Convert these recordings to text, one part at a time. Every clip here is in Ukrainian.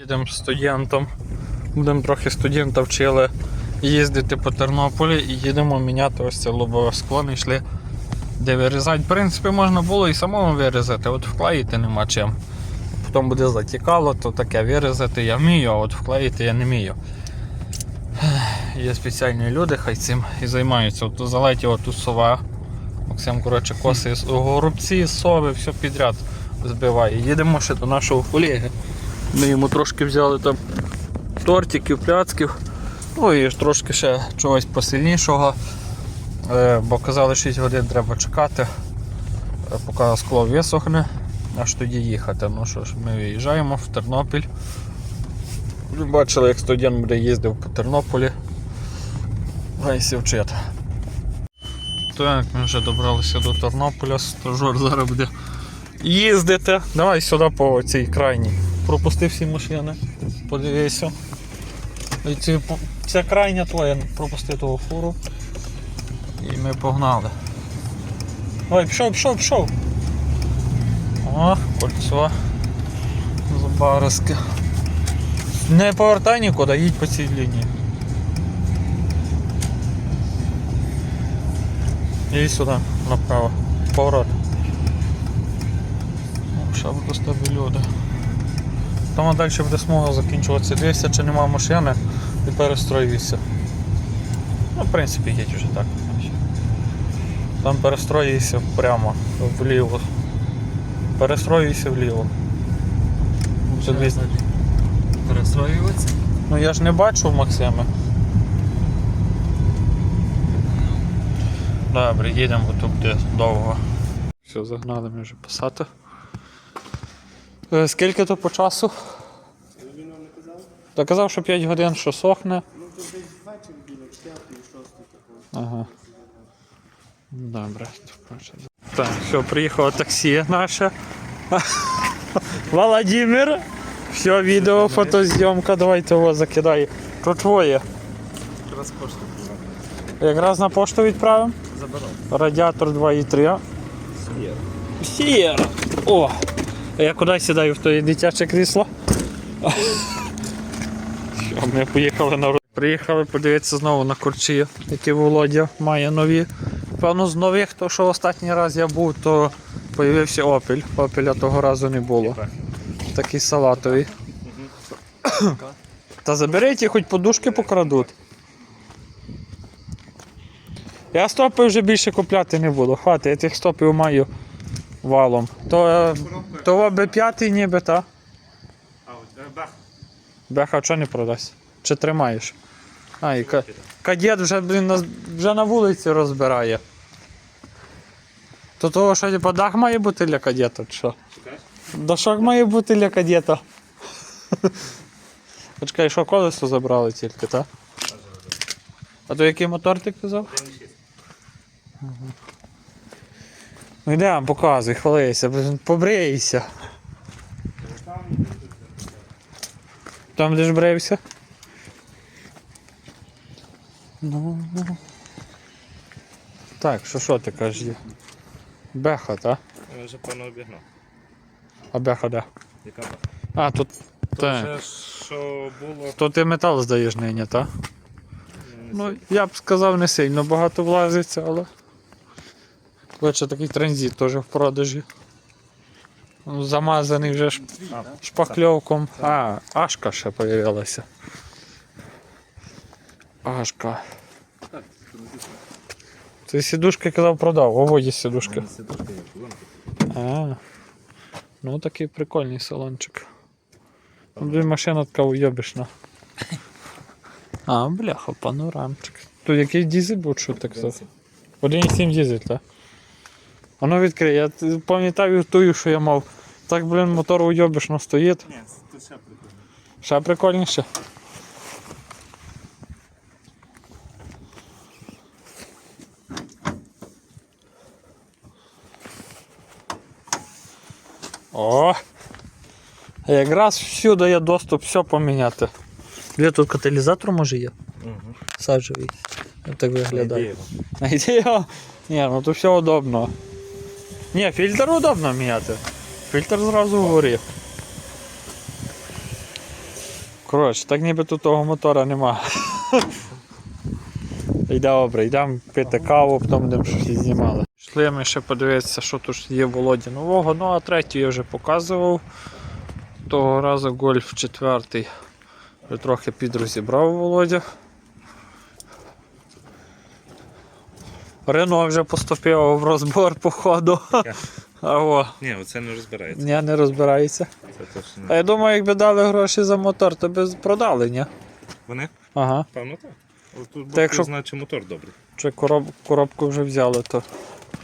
Їдемо з студентом. Будемо трохи студента вчили їздити по Тернополі і їдемо міняти ось це лобове скло. Не йшли де вирізати. В принципі, можна було і самому вирізати, от вклеїти нема чим. Потім буде затікало, то таке вирізати я вмію, а от вклеїти я не вмію. Є спеціальні люди, хай цим і займаються. От залетіла тут сова. Максим, коротше, коси, горобці, сови, все підряд збиває. Їдемо ще до нашого колеги. Ми йому трошки взяли там тортиків, пляцків. Ну і трошки ще чогось посильнішого. Е, Бо казали 6 годин треба чекати, е, поки скло висохне, аж тоді їхати. Ну що ж, ми виїжджаємо в Тернопіль. Бачили, як студент буде їздив по Тернополі. Гайся вчити. Так, ми вже добралися до Тернополя, стажер зараз буде їздити. Давай сюди по цій крайній. Пропусти всі машини. Подивися. Ці, ця крайня твоя, пропусти того фуру. І ми погнали. Ой, пішов, пішов, пішов. О, кольцо. Забаразки. Не повертай нікуди, їдь по цій лінії. І сюди, направо. Поворот. О, Ще буде з тебе люди. Там далі буде смуга закінчуватися. Дивися, чи нема машини і перестроюйся. Ну, в принципі, їдь вже так. Там перестроюйся прямо вліво. Перестроюйся вліво. Перестроюватися? Ну я ж не бачу Максима. Добре, їдемо, бо тут буде довго. Все, загнали ми вже писати. Е, Скільки то по часу? Він вам не казав? Та казав, що 5 годин, що сохне. Ну, то десь ввечері біля 4 6 такого. Ага. Добре. Так, все, приїхало таксі наше. Володимир. Все, відео, фотозйомка, давайте його закидай. То твоє. Якраз пошту Якраз на пошту відправимо. забирав. Радіатор 2.3. Сієра. О! А я куди сідаю в твоє дитяче крісло? Що, ми поїхали на Приїхали подивитися знову на курчі, які Володя має нові. Певно, з нових, то що останній раз я був, то появився опіль. Опіля того разу не було. Такий салатовий. Та заберіть і хоч подушки покрадуть. Я стопи вже більше купляти не буду. Хватить, я тих стопів маю валом. То, е, то Б5 ніби, та? А от бах. Беха що не продасть? Чи тримаєш? А, і ка- кадет вже, блін, на, вже на вулиці розбирає. То того, що типа, дах має бути для кадета, чи що? Дашок має бути для кадета. Почекай, що колесо забрали тільки, так? А то який мотор ти казав? Ну йдемо, показуй, хвалися, побрийся. Там де ж брився? Ну, ну. Так, що що ти кажеш? Беха, так? Я вже певно обігнав. А беха де? Яка бах? А, тут. То Так. вже що було. То ти метал здаєш нині, так? Ну, я б сказав, не сильно багато влазиться, але. Коротше, такий транзит теж в продажі. Ну, Замазаний вже шпакльовком. А, Ашка ще появилася. Ашка. Ти сідушки казав продав, о, є сідушки. А, ну такий прикольний салончик. Блін, машина така уйобішна. А, бляха, панорамчик. Тут якийсь дізель був, що казав? 1,7 дізель, так? Воно відкриє. Я пам'ятаю тую, що я мав. Так, блін, мотор уйобішно стоїть. Ні, тут ще прикольно. Ще прикольніше. О! Якраз всюди є доступ, все поміняти. Де тут каталізатор може є? Угу. Саджовий. Так виглядає. Найди його. Ні, ну тут все удобно. Ні, фільтр удобно міняти. Фільтр зразу вгорі. Коротше, так ніби тут того мотора нема. Й добре, йдемо пити каву, потім будемо щось знімали. Йшли ми ще подивитися, що тут є в Володі нового. Ну а третю я вже показував. Того разу гольф четвертий. Трохи підрозібрав Володя. Рено вже поступило в розбор по ходу. А Ні, оце не розбирається. ні, не розбирається. Це точно. А я думаю, якби дали гроші за мотор, то би продали, ні? Вони? Ага. Певно так. От Тут Та якщо- значить мотор добрий. Чи короб, коробку вже взяли, то.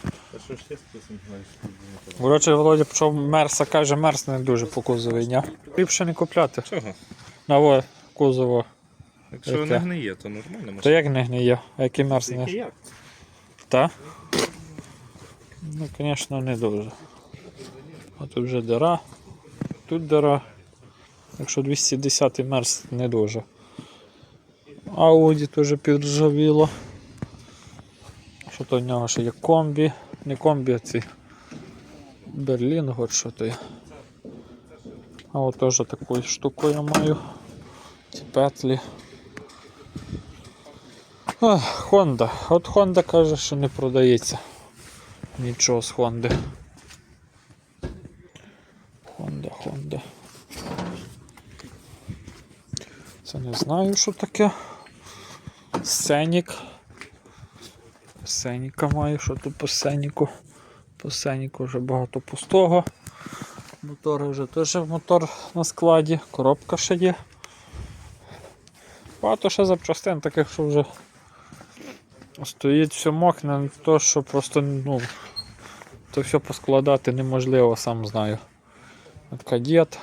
А що ж я списом знаєш? Коротше, Володя почав мерса, каже, мерс не дуже по кузові, ні? Ліпше не купляти. Чого? На во, кузово. Якщо Яке? не гниє, то нормально. То машина. як не гниє? А який мерс не? як? Та? Ну, звісно, не дуже. Тут вже дира, тут дира. Якщо 210 мерс не дуже. Ауді теж підржавіло. Що то в нього ще є комбі. Не комбі, а ці. Берлін, от що то є. А от теж штуку я маю. Ці петлі. Ах, Honda. От Honda каже, що не продається. Нічого з Honda. Honda, Honda. Це не знаю, що таке. Сенік. Сеніка маю, що тут по Сеніку. По Сеніку вже багато пустого. Мотор вже теж мотор на складі, коробка ще є. Багато ще запчастин таких, що вже стоїть все мокне, то що просто ну, то все поскладати неможливо, сам знаю. От кадет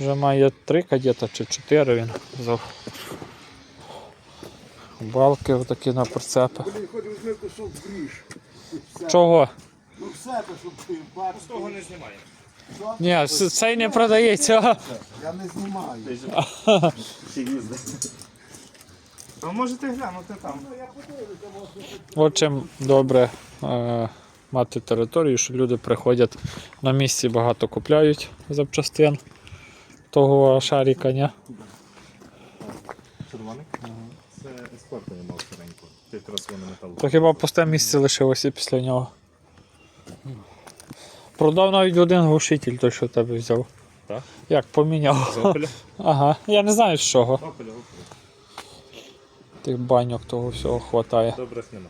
вже має три кадета чи чотири він взяв. Балки отакі на прицепи. Чого? Ну все, щоб ти бачив. Того не знімає. Ні, цей не продається. Я не знімаю. А можете глянути там. От чим добре е, мати територію, що люди приходять на місці, багато купляють запчастин того шаріка, ні? Червоний? Це ескорта я мав старенько. Якраз воно метал. То хіба пусте місце лишилося після нього. Продав навіть один глушитель, той, що в тебе взяв. Так? Як поміняв. З опеля? Ага, я не знаю з чого. Опеля, опеля. Тих баньок того всього хватає. Добрих нема.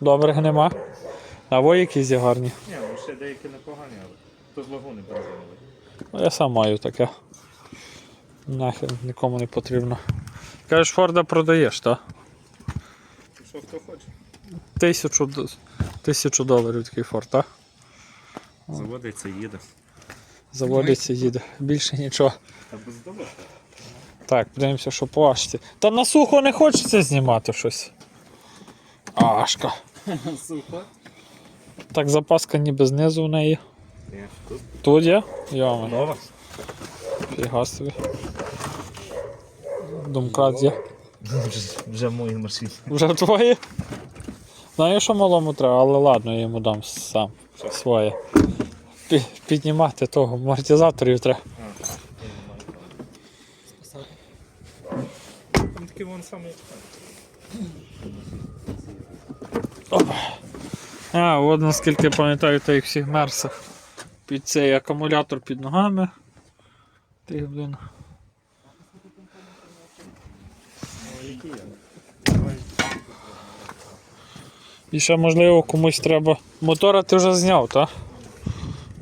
Добрих нема. А ви якісь є гарні. Ні, ну ще деякі непогані, але то з лагуни бензинові. Ну, Я сам маю таке. Нахер нікому не потрібно. Кажеш, Форда продаєш, так? Що хто хоче? Тисячу, д- тисячу доларів такий Форд, так? Заводиться, їде. Заводиться, їде. Більше нічого. Та без добре. Так, подивимося, що по Ашці. Та на сухо не хочеться знімати щось. Ашка. Супер. Так, запаска ніби знизу в неї. Тут Тут є? Йоми, нова. фіга собі. Домкрат є. Вже мої машини. Вже твоє? Знаю, що малому треба, але ладно, я йому дам сам своє. Пі- Піднімати того амортизаторів треба. Він такий вон самий. А, от наскільки пам'ятаю, то в всіх мерсах. Під цей акумулятор під ногами. Ти, блін. І ще можливо комусь треба. Мотора ти вже зняв, так?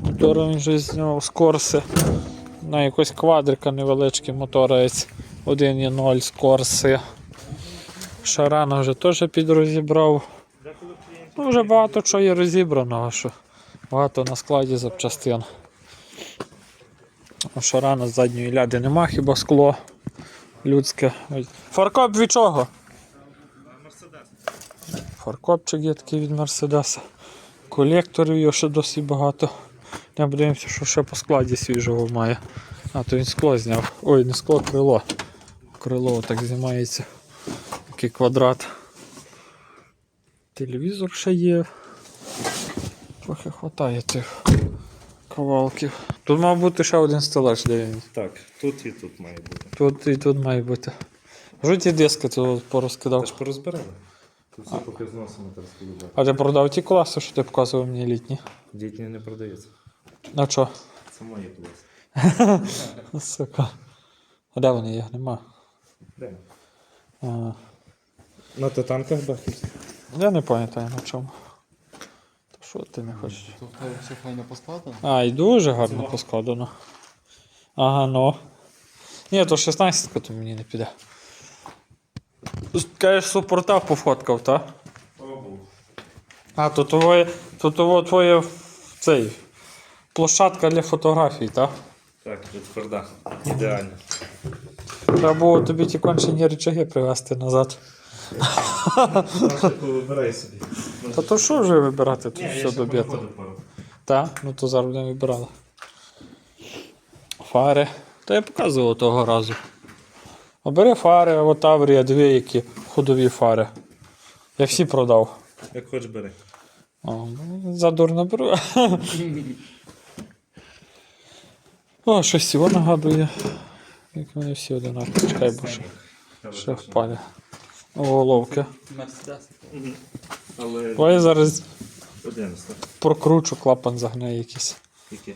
Мотора він вже зняв з корси. На якось квадрика невеличкий моторець. 1.0 з корси. Шарана вже теж підрозібрав. Ну, вже багато чого є розібраного, що багато на складі запчастин. А Шарана з задньої ляди нема, хіба скло людське. Фаркоп від чого? Мерседес. Фаркопчик є такий від Мерседеса. Колекторів його ще досить багато. Я подивимося, що ще по складі свіжого має. А, то він скло зняв. Ой, не скло, крило. Крило так знімається. Такий квадрат. Телевізор ще є. Трохи хватає тих кавалків. Тут мав бути ще один стелаж, де він. Так, тут і тут має бути. Тут і тут має бути. Жуті диски тут Та порозкидав. ж порозбирали. Тут все поки зносимо та розкидати. А ти продав ті класи, що ти показував мені літні? Дітні не продається. А що? Це мої класи. Сука. А де вони є? Нема. Де? А, На титанках бахів. Я не пам'ятаю на чому. То що ти не хочеш? Тебе все файно поскладено? А, і дуже гарно поскладено. Ага, ну. Ні, то 16-ка то мені не піде. Кажеш, супорта пофоткав, так? А, то твоє, то того твоє цей, площадка для фотографій, так? Так, тут тверда. Ідеально. Треба було тобі ті кончені речаги привезти назад. Вибирай собі. Та то що вже вибирати тут все ще добити? Так, ну то зараз будемо вибирали. Фари. Та я показував того разу. Обери фари, от Таврія, дві які ходові фари. Я всі продав. Як хоч бери. О, ну, задурно беру. О, щось цього нагадує. Як вони всі одинакові. Чекай, бо ще, ще впаде. Головки. Мерседес. Але Ой, я зараз 11. прокручу, клапан загне якийсь. Які?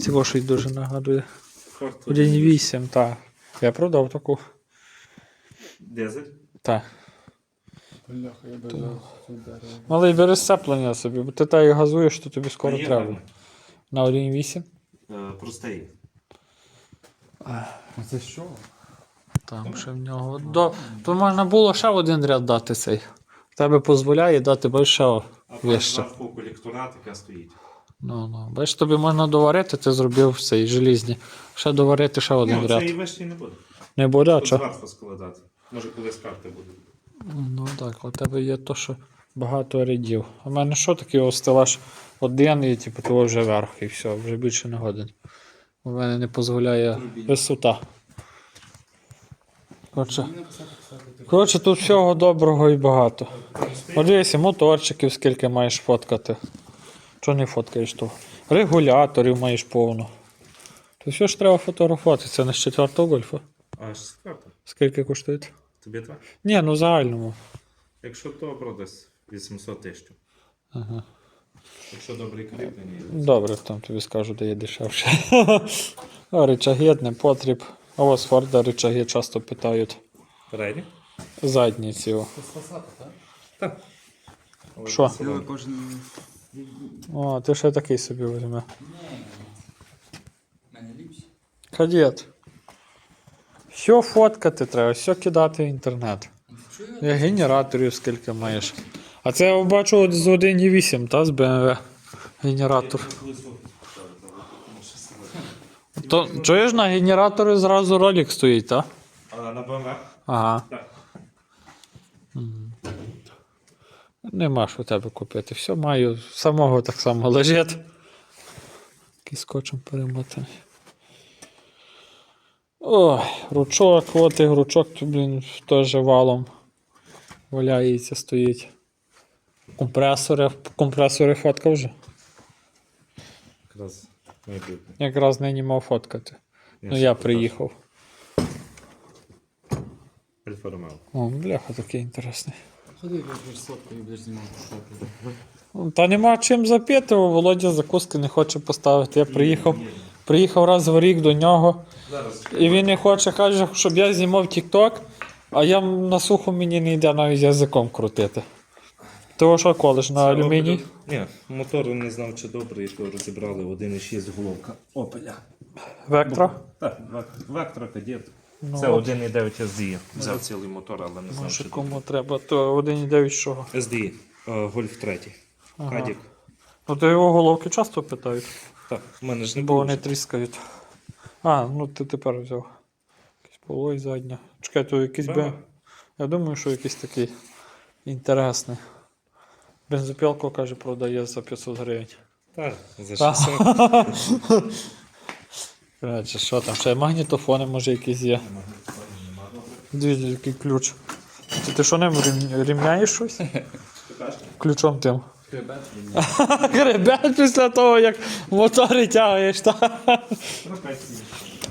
Цього щось дуже нагадує. Форт 1.8, так. Я продав таку. Дизель. Так. Бляха, я би. Малий бери сцеплення собі, бо ти так і газуєш, то тобі скоро Є треба. На 1.8? Е, Простий. А це що? Там ще в нього. До... То можна було ще один ряд дати цей. Тебе дозволяє дати більше А вище. зверху колектора така стоїть. Ну, ну. Бачиш, тобі можна доварити, ти зробив цей желізні. Ще доварити ще один Ну, ряд. це і вищий не буде. Не буде, а Тут що? зверху складати. Може колись карти будуть. Ну так, у тебе є то, що багато рядів. А в мене що таке остилаш один і типу того вже верх, і все, вже більше не годин. У мене не дозволяє висота. Коротше, коротше, тут всього доброго і багато. От дивися, моторчиків скільки маєш фоткати. Чого не фоткаєш того? Регуляторів маєш повно. То все ж треба фотографувати, це не з четвертого гольфа. А ж карта. Скільки коштує? Тобі так? Ні, ну в загальному. Якщо добро, десь 800 тисяч. Ага. Якщо добре кріплення. Добре, там тобі скажу, де є дешевше. Рычаги не потріб. А ось Форда рычаги часто питають. Рейді? Задні ці. о. Це спасати, так? Що? О, ти ще такий собі візьме. Кадет. Все фоткати треба, все кидати в інтернет. Я генераторів скільки маєш. А це я бачу от з 1.8, та, з BMW. Генератор. То, чуєш, на генераторі зразу ролик стоїть, так? На БМВ? Ага. Так. Нема що у тебе купити. Все маю. Самого так само лежить. Який скотчем перемотаний. Ой, ручок, от і ручок, блін, теж валом валяється, стоїть. Компресори, компресори фоткав вже. Якраз майбутнє. Якраз нині мав фоткати. Ну я покажу. приїхав. О, бляха, такий інтересний. Ходи, будеш соткою, будеш знімати. Ну, Та нема чим запити, бо Володя закуски не хоче поставити. Я приїхав, приїхав раз в рік до нього, Зараз і він не хоче, каже, щоб я знімав TikTok, а я на суху мені не йде навіть язиком крутити. Ти що колиш на алюміній? Ні, мотор не знав, чи добрий, то розібрали 1,6 головка. Опеля. Вектора? Так, вектора кадет. Ну, Це 1,9 SDI. Взяв цілий мотор, але не знав, Може що добрий. кому треба, то 1,9 чого? SDI. е, Гольф 3. Ага. Кадік. Ну то його головки часто питають, Так, в мене ж не бо було. вони тріскають. А, ну ти тепер взяв. Якийсь полой задня. Чекай, то якийсь би. Я думаю, що якийсь такий інтересний. Бензопілку, каже, продає за 500 гривень. Так, за Та. 600. Коротше, що там? Ще магнітофони, може, якісь є. Дивіться, який ключ. Ти, ти що ним рівняєш щось? Ключом тим. Ребят, після того, як мотори тягаєш.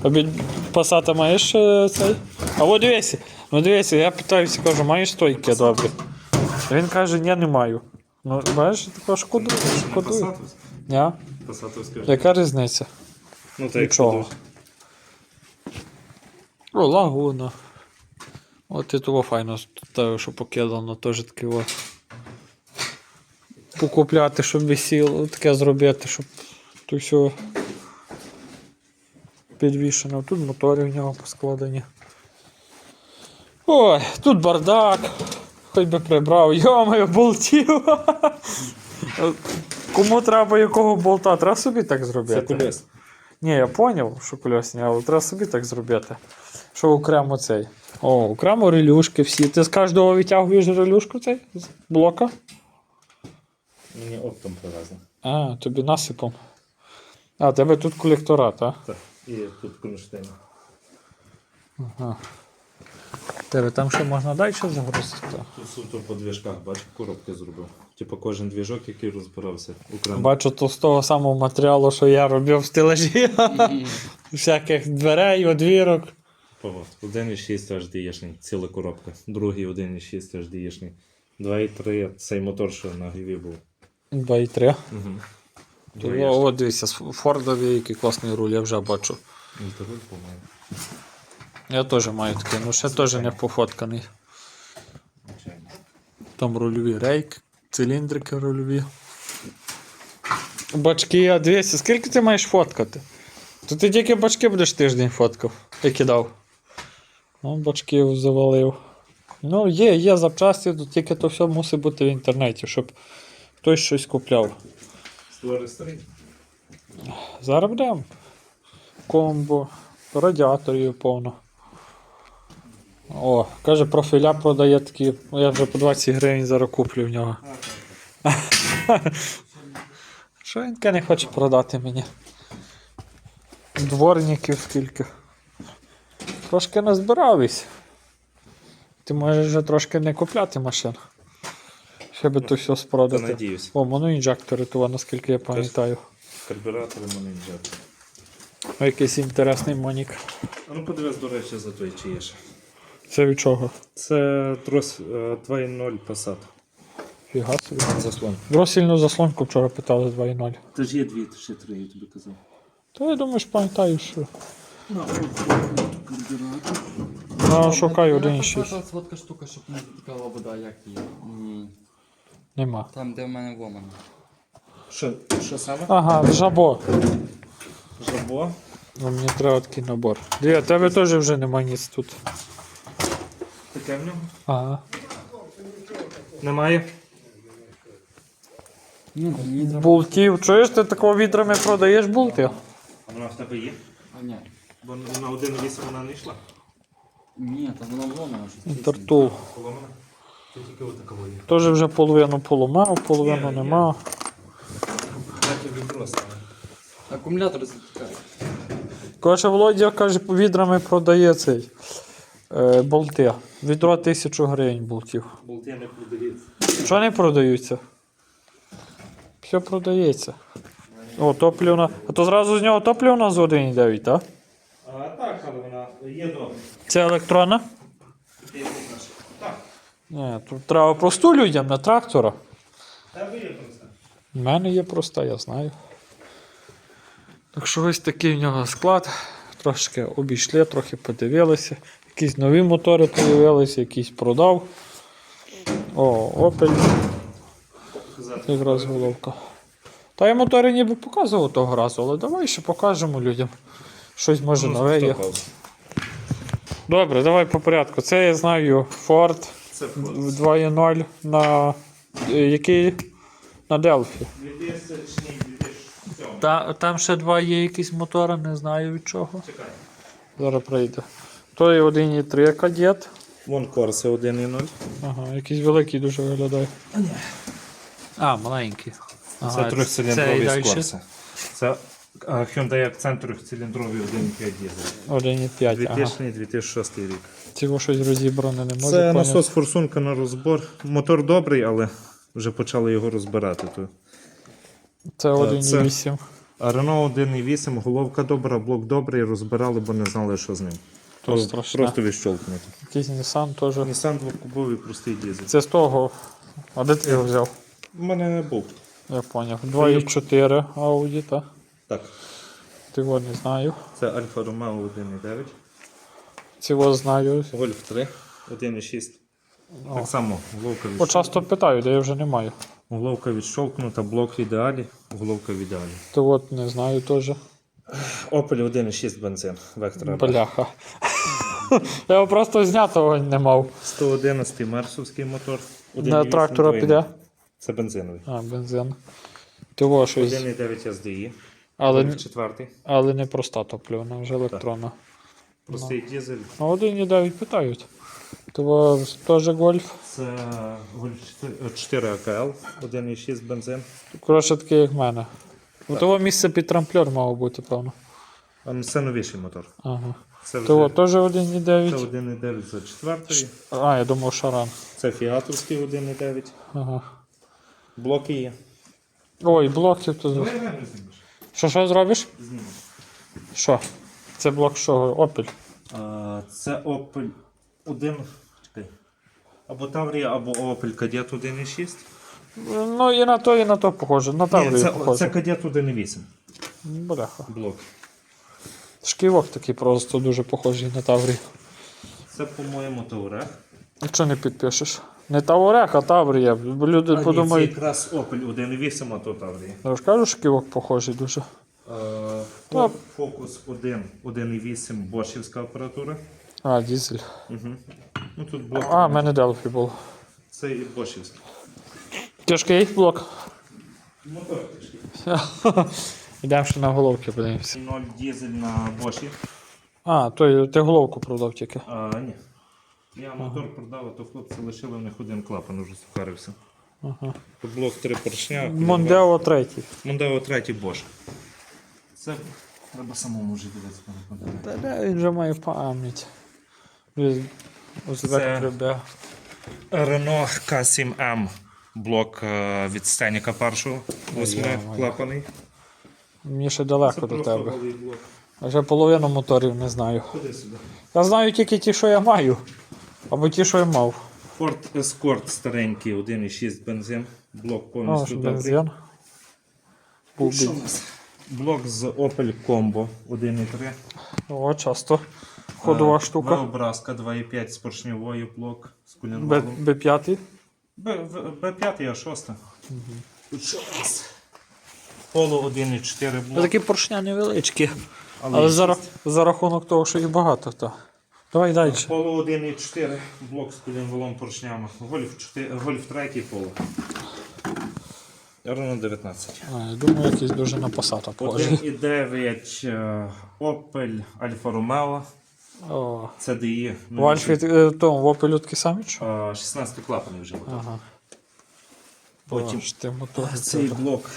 Обід пасата маєш е, цей? А от дивися, ну дивися, я питаюся, кажу, маєш стойки добрі? Він каже, ні, не маю. Ну, бачиш, такого шкоду, шкодую. Пасатовська. Ня? Пасатовська. Яка різниця? Ну, так Нічого. О, лагуна. От і того файно ставив, що покидано, теж таке о. Покупляти, щоб висіло, таке зробити, щоб то все підвішено. Тут мотори в нього поскладені. Ой, тут бардак. Хоч би прибрав. Йомаю, болтів. Кому треба якого болта? Треба собі так зробити. Це колес. Ні, я зрозумів, що кольосні, але треба собі так зробити. Що окремо цей. О, окремо релюшки всі. Ти з кожного витягуєш релюшку цей з блока? Мені оптом привезли. А, тобі насипом. А, тебе тут колектора, так? Так. І тут кронштейн. Ага. Тебе там ще можна далі загрузити. Тут суто по двіжках, бачу, коробки зробив. Типу кожен двіжок, який розбирався. Окремо. Бачу, то з того самого матеріалу, що я робив в стелажі. Всяких дверей, одвірок. От, 1,6 HDI-шний, ціла коробка. Другий 1,6 HDI-шний. 2,3 цей мотор, що на гріві був. 2,3. Угу. О, о, дивіться, Фордові, який класний руль, я вже бачу. по-моєму. Я теж маю такий, ну ще теж не пофотканий. Там рульові рейки, циліндрики рульові. Бачки, а дивися, скільки ти маєш фоткати? То ти тільки бачки будеш тиждень фоткав і кидав. Ну, бачків завалив. Ну, є, є запчасті, тільки то все мусить бути в інтернеті, щоб хтось щось купляв. Зараз будемо. Комбо, радіаторів повно. О, каже, профіля продає такі. ну, Я вже по 20 гривень зараз куплю в нього. Що він таке не хоче продати мені? Дворників скільки. Трошки назбиравись. Ти можеш вже трошки не купляти машин. Ще би то все спродати. надіюсь. О, моноінжектори, то наскільки я пам'ятаю. Карбюратори. О, Якийсь інтересний монік. А ну подивись, до речі, за той чи є ще. Це від чого? Це трос е, 2.0 Passat. Фіга собі. Заслон. Дроссільну заслонку вчора питали 2.0. Та ж є дві, ще три, я тобі казав. Та я думаю, що пам'ятаю, що. Ну, шукаю 1.6. Та сладка штука, щоб не затікала вода, як її. М, Нема. Там, де в мене ломано. Що, що саме? Ага, жабо. Жабо. Ну, мені треба такий набор. Диві, тебе теж вже нема ніц тут. Таке в ньому? Ага. Немає. Ні, там. Болтів. Чуєш, ти такого відрами продаєш болти? А вона в тебе є? А ні. Бо на 1.8 вона не йшла. Ні, там воно ломано щось. Інтертул. Поломана. Це тільки отакого є. Теж вже половину поламав, половину Є, нема. Так і відро. Акумулятор затікає. Коротше, Володя каже, по відрами продає цей е, болти. Відро тисячу гривень болтів. Болти не продаються. Що не продаються? Все продається. О, топлівна. А то зразу з нього топлівна з 1,9, так? А так, але вона є добре. Це електронна? Так. Ні, тут треба просту людям на трактора. Тебе є просто. У мене є проста, я знаю. Так що ось такий в нього склад. Трошки обійшли, трохи подивилися. Якісь нові мотори з'явилися, якісь продав. О, Opel. Якраз головка. Та я мотори ніби показував того разу, але давай ще покажемо людям. Щось може Ну, нове є. Добре, давай по порядку. Це я знаю Ford Ford. 2.0 на е, який на Delphi. 2007. Та, там ще два є якісь мотори, не знаю від чого. Чекай. Зараз прийде. То є 1.3 кадет. Вон Corsa 1.0. Ага, якийсь великий дуже виглядає. А, маленький. Ага, Це трьохциліндровий і з. Це Hyundai Accent трьохциліндровий 1.5 дизель. 1.5. Ага. 2000-2006 рік. Цього щось розібране не може. Це насос форсунка на розбор. Мотор добрий, але вже почали його розбирати. То. Це це- 1,8. А Renault 1.8, головка добра, блок добрий, розбирали, бо не знали, що з ним. То страшне. просто відщолкнути. Якийсь Nissan теж. Nissan двокубовий простий дизель. Це з того. А де ти його взяв? У мене не був. Я поняв. 2,4 Audi, так? Так, Ти його не знаю. це Alfa Romeo 1.9. Цього знаю. Golf 3 1.6. Так само, головка Бо відщолкнута. часто питаю, де я вже не маю. Головка відщолкнута, блок в ідеалі, головка в ідеалі. То от не знаю теж. Opel 1.6 бензин, Vectra. Бляха. Я його просто знятого не мав. 111 мерсовський мотор. На 1.8 трактора піде. Це бензиновий. А, бензин. Того щось. 1.9 SDI. Але, Golf 4. але не проста топливна, вже електронна. Простий дизель. А 1,9 питають. Того теж гольф. Це Golf 4, 4 AKL, 1.6 бензин. Коротше, такий, як в мене. У того місце під трамплер мав бути, певно. А ну, це новіший мотор. Ага. Це вже Того теж 1,9. це 1,9. 1.9 за 4. А, я думав, шаран. Це фіатовський 1.9. Ага. Блоки є. Ой, блоків тут. Що що зробиш? Що? Це блок що? Опель. А, Це Opel 1. Чекай. Або Таврія, або Opel Kadett 1.6. Ну і на то, і на то похоже. На Ні, це, похоже. це Kadett 1.8 Бляха. блок. Шківок такий просто дуже похожий на Таврію. Це, по-моєму, Touareg. А Що не підпишеш? Не Таврех, а Таврія. Люди А, ні, це якраз Opel 1.8, а то Таврія. Я ж кажу, шківок похожий дуже. Е, Так. 1, 1.8 бошівська апаратура. А, дізель. Угу. Ну тут блок. А, в мене Делфі був. Це і бошівський. Тяжкий блок. Мотор трішки. Йдемо ще на головки, подивимося. 0 дизель на боші. А, то ти головку продав тільки. А, ні. Я мотор продав, а то хлопці лишили в них один клапан, уже сухарився. Ага. Тут блок 3 поршня. Мондео третій. Мондео 3 Bosch. Це треба самому вже дивитися. Та де він вже має пам'ять. Він Ось Це- так тебе. Renault K7M. Блок е, від Стеніка першого, восьми моя. клапаний. Мені ще далеко до тебе. А Вже половину моторів не знаю. Ходи сюди. Я знаю тільки ті, що я маю. Або ті, що я мав. Ford Escort старенький, 1.6 бензин. Блок повністю добрий. бензин. Був Що у нас? Блок з Opel Combo 1.3. О, часто. Ходова Е, штука. V-образка 2.5 з поршньовою блок з Б, кулінвалом. Б5. Б- В- Б5 а 6. Тут що у нас? Поло 1.4 блок. Такі поршня невеличкі. Але Але за, за рахунок того, що їх багато, то. Давай далі. Поло 1.4 блок з кулінвалом поршнями. Гольф 4, Гольф 3 поло. Ровно 19. А, я думаю, якийсь дуже на похожий. 1.9 е, Opel Alfa Romeo. О. CDI. В Альфі е, тому, в Opel такі самі? Е, 16 клапанів вже. Ага. Потім ти мотор. цей блок,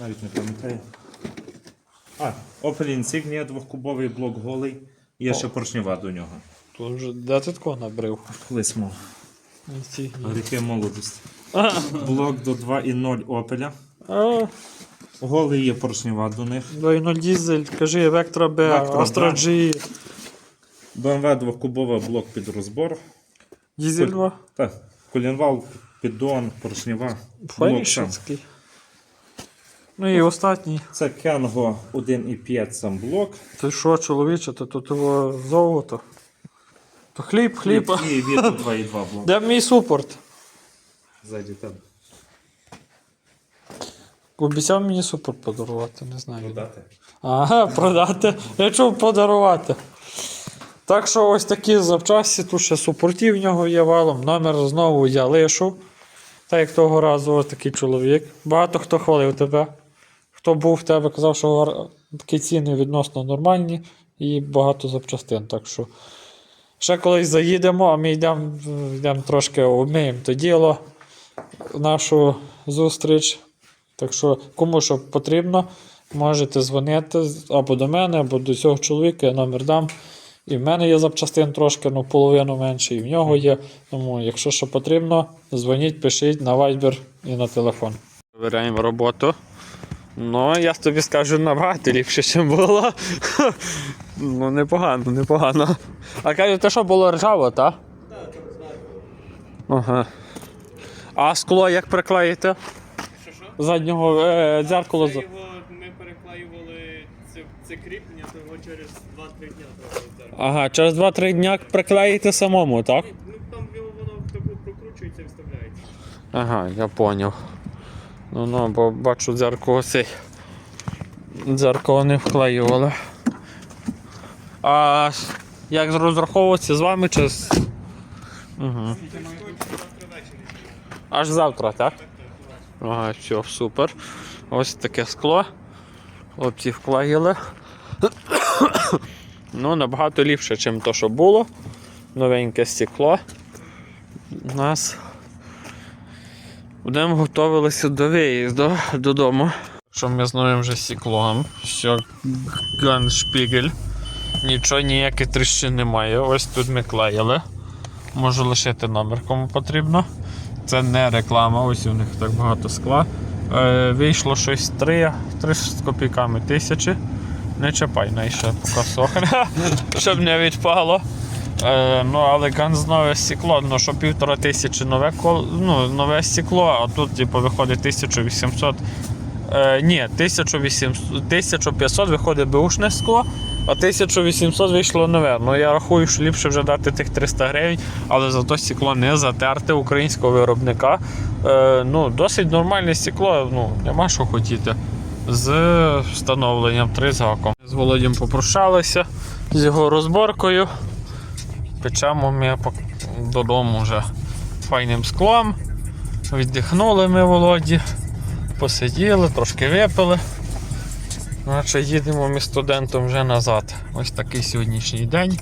навіть не пам'ятаю. А, Opel Insignia, двохкубовий блок голий. Є ще поршнева до нього. Тут вже де ти такого набрив? Колись мов. Гріхи молодості. Блок до 2.0 Opel. а, Голий є поршнева до них. 2.0 дізель, кажи, Вектора Б, Astra G, BMW двохкубова блок під розбор. дізель 2. Так, колінвал, піддон, поршнева. Файний. Ну і останній. Це Kengo 1.5 сам блок. Ти що, чоловіче, то тут його золото. То хліб, хліб. І від 2.2 блок. Де мій супорт? Ззаді тебе. Обіцяв мені супорт подарувати, не знаю. Продати. Ага, продати. Я чув подарувати. Так що ось такі запчасті, тут ще супортів в нього є валом. Номер знову я лишу. Так як того разу ось такий чоловік. Багато хто хвалив тебе. Хто був в тебе, казав, що такі ціни відносно нормальні і багато запчастин. Так що ще колись заїдемо, а ми йдемо, йдемо трошки обмиємо то діло, нашу зустріч. Так що, кому що потрібно, можете дзвонити або до мене, або до цього чоловіка, я номер дам. І в мене є запчастин трошки, ну половину менше, і в нього є. Тому, якщо що потрібно, дзвоніть, пишіть на Viber і на телефон. Вибираємо роботу. Ну, я тобі скажу набагато ліпше, ніж було. ну, непогано, непогано. А кажете, що було ржаво, так? Так. Ага. А скло як приклеїте? Що що? Заднього е, дзеркало. Ми переклеювали це, це кріплення, то його через 2-3 дня треба. Ага, через 2-3 дня приклеїте самому, так? Ну там його воно таку прокручується і вставляється. Ага, я поняв. Ну ну, бо бачу дзеркало цей. Дзеркало не вклеювали. А як розраховуватися з вами чи. Угу. Аж завтра, так? Ага, все, супер. Ось таке скло. Хлопці вклеїли. ну, набагато ліпше, ніж то, що було. Новеньке стекло. У нас будемо готувалися до виїзду додому. Що ми з вже стеклом. Все ганшпігель. Нічого ніяких тріщин немає. Ось тут ми клеїли. Можу лишити номер, кому потрібно. Це не реклама, ось у них так багато скла. Е, вийшло щось 3, 3 з копійками тисячі. Не чіпай, най ще поки сохне, щоб не відпало. Е, ну, але ганз нове стекло, ну що півтора тисячі нове, кол- ну, нове стекло, а тут типу, виходить 1800. Е, ні, 1800, 1500 виходить беушне скло, а 1800 вийшло нове. Ну я рахую, що ліпше вже дати тих 300 гривень, але зато стекло не затерте українського виробника. Е, ну, досить нормальне стекло, ну, нема що хотіти. З встановленням 3 з гаком. З Володім попрощалися з його розборкою. Печемо ми додому вже файним склом. Віддихнули ми Володі посиділи, трошки випили. Значить, їдемо ми студентом вже назад. Ось такий сьогоднішній день.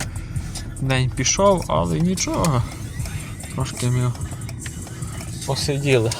День пішов, але нічого. Трошки ми посиділи.